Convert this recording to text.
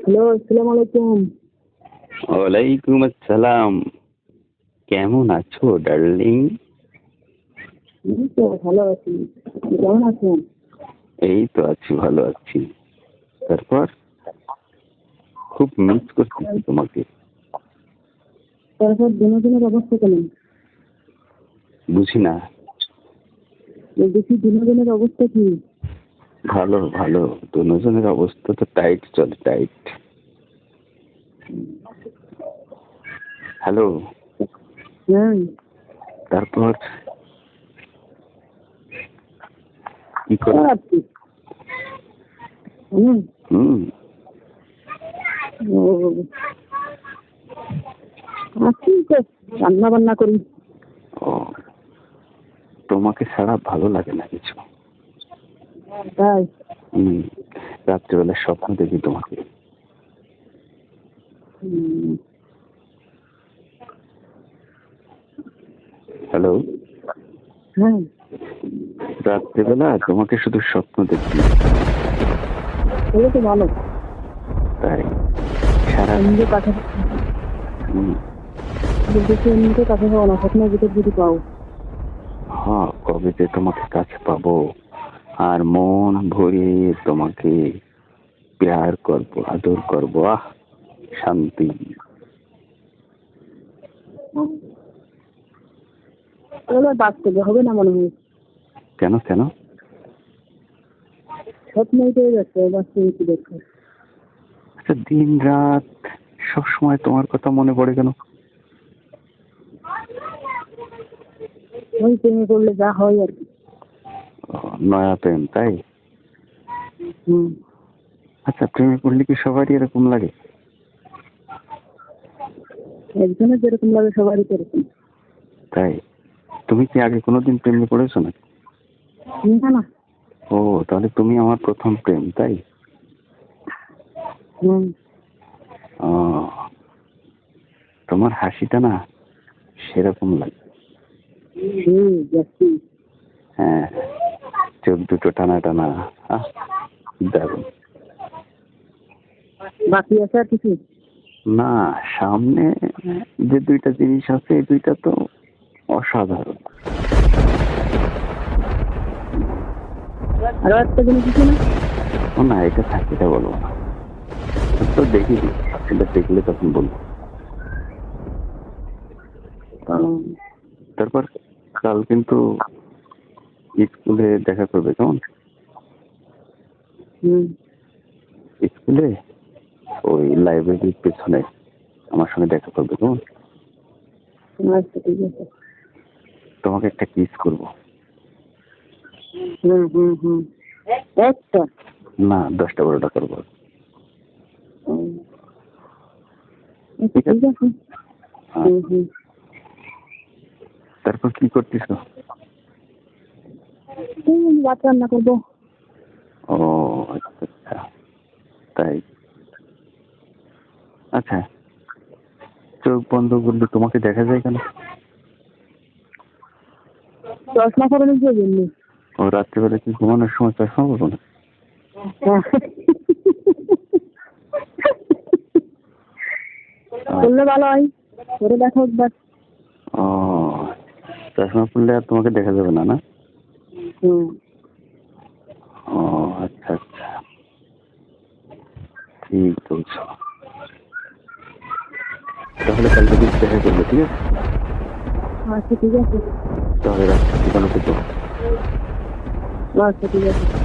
Hello আসসালামু আলাইকুম। ওয়ালাইকুম আসসালাম। কেমন আছো ডার্লিং? ভালো আছি। কেমন আছেন? এই তো আছি ভালো আছি। তারপর? খুব মিস করতেছি তোমাকে। তারপর বিনোদনের অবস্থা কেমন? বুঝি না। দেখি বিনোদনের অবস্থা কি? ভালো ভালো। দুজনের অবস্থা তো টাইট চলে টাইট হ্যালো হ্যাঁ তারপর? কি হুম। রান্না বান্না করি? ও। তোমাকে ছাড়া ভালো লাগে না কিছু। তাই? হুম রাত্রিবেলা স্বপ্ন দেখি তোমাকে। হ্যালো হ্যাঁ। রাত্রিবেলা তোমাকে শুধু স্বপ্ন দেখি। তো ভালো। তাই। সারা এমনিতে কাছে হুম, দেখি এমনিতে কাছে পাবো না স্বপ্নের ভিতর যদি পাও। হ্যাঁ কবে যে তোমাকে কাছে পাবো। আর মন ভরে তোমাকে প্যার করব আদর করব। আহ শান্তি। বাস্তবে হবে না মনে হয়? কেন কেন? আচ্ছা দিন রাত সব সময় তোমার কথা মনে পড়ে কেন? ওই প্রেমে করলে যা হয় আর কি। নয়া প্রেম তাই আচ্ছা প্রেমে পড়লে কি সবারই এরকম লাগে? একজনের যেরকম লাগে সবারই সেরকম তাই? তুমি কি আগে কোনোদিন প্রেমে পড়েছো না না না। ও তাহলে তুমি আমার প্রথম প্রেম তাই? তোমার হাসিটা না সেরকম লাগে। হ্যাঁ। চোখ দুটো টানা টানা। দারুণ বাকি আছে আর কিছু? না সামনে যে দুইটা জিনিস আছে এই দুইটা তো অসাধারণ। আরও একটা জিনিস কিছু না? ও না এটা থাকে এটা বলব না। তো দেখি এটা দেখলে তখন বলব। তারপর কাল কিন্তু স্কুলে দেখা করবে কেমন? হুম। স্কুলে? ওই লাইব্রেরির পেছনে আমার সঙ্গে দেখা করবে কেমন? তোমাকে একটা কিস করব। একটা? না দশটা বারোটা করব। হ্যাঁ। তারপর কি করতেছো? রাত রান্না করব। ও আচ্ছা আচ্ছা। তাই। আচ্ছা। চোখ বন্ধ করলে তোমাকে দেখা যায় কেন? চশমা করে নিয়ে জন্য? ও রাত্রিবেলা কি ঘুমানোর সময় চশমা করব না? করলে ভালো হয়। করে দেখো একবার ও চশমা পড়লে আর তোমাকে দেখা যাবে না না? হুম ও আচ্ছা আচ্ছা ঠিক বলছো তাহলে কালকে দিন দেখা করবে ঠিক আছে আচ্ছা ঠিক আছে তাহলে রাত্রি ঠিকানা থেকে আচ্ছা ঠিক আছে